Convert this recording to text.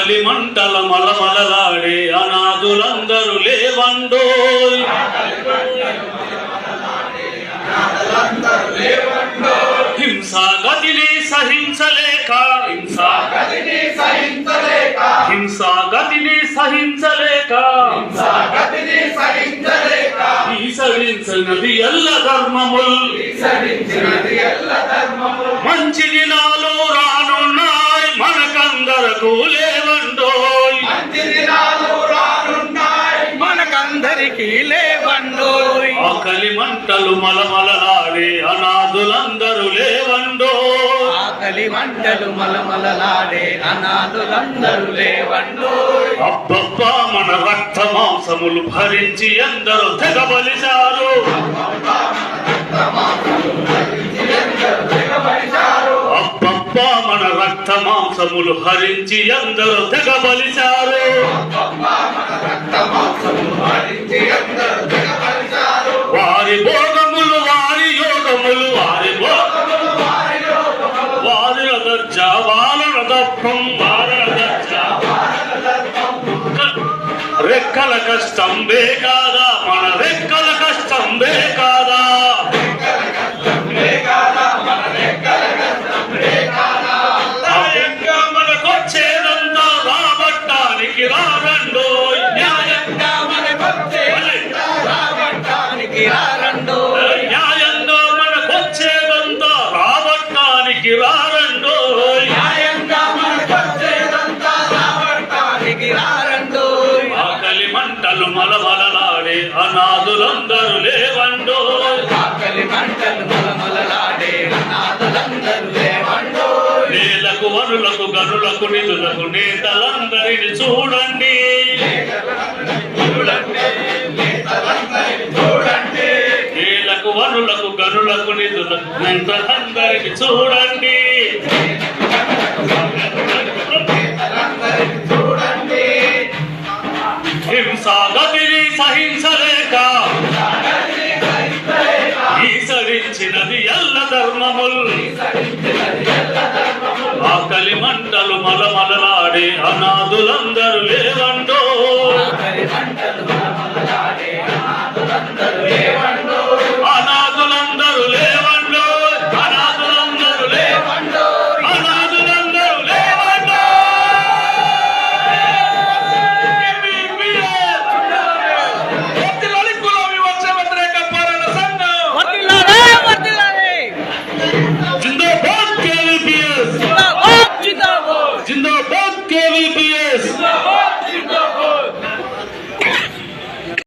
ఆకలి మంటల మలమలలాడే అనాథులందరూ లేవండోయ్. హింసా గతిని సహించలేక. హింసా గతిని సహించలేక. హింసా గతిని సహించలేక. గతిని సహించలేక. ఈసరించినది ఎల్ల ధర్మముల్. విసరించినది ఎల్ల ధర్మము మంచి దినాలు రానున్నాయి మనకందరకు లేవండోయ్ లేవండోయ్ ఆకలి మంటలు మలమలలాడే అనాథులందరూ లేవండోయ్ ఆకలి మంటలు మలమలలాడే అనాథులందరూ లేవండోయ్ అబ్బబ్బా మన రక్త మాంసములు భరించి ఎందరో తెగబలిచారు అబ్బబ్బా మన రక్త మాంసములు హరించి ఎందరో తెగబలిచారు వారి భోగములు వారి యోగములు వారి భోగములు వారి రథ వాలన దప్పం వారణ రెక్కల కష్టం కాదా మన రెక్కల కష్టం కాదా మనకొచ్చేదంతా రాబట్టానికి రారండో రాబట్టానికి రారండో న్యాయంగా మనకొచ్చేదంతా రావటానికి రారండోయ్ ఆకలి మంటలు మలమలలాడే అనాథులందరూ లేవండో. ఆకలి మంటలు మలమలలాడే అనాథులందరూ లేవండోయ్ నేలకు వనులకు గనులకు నిధులకు నేతలందరిని చూడండి. వనులకు గనులకు నిధులకు చూడండి. నేతలందరినీ చూడండి హింసాగతిని సహించలేక ఈసరించినది ఎల్ల ధర్మముల్. ఆకలి మంటలు మలమలలాడే అనాథులందరూ లేవండో.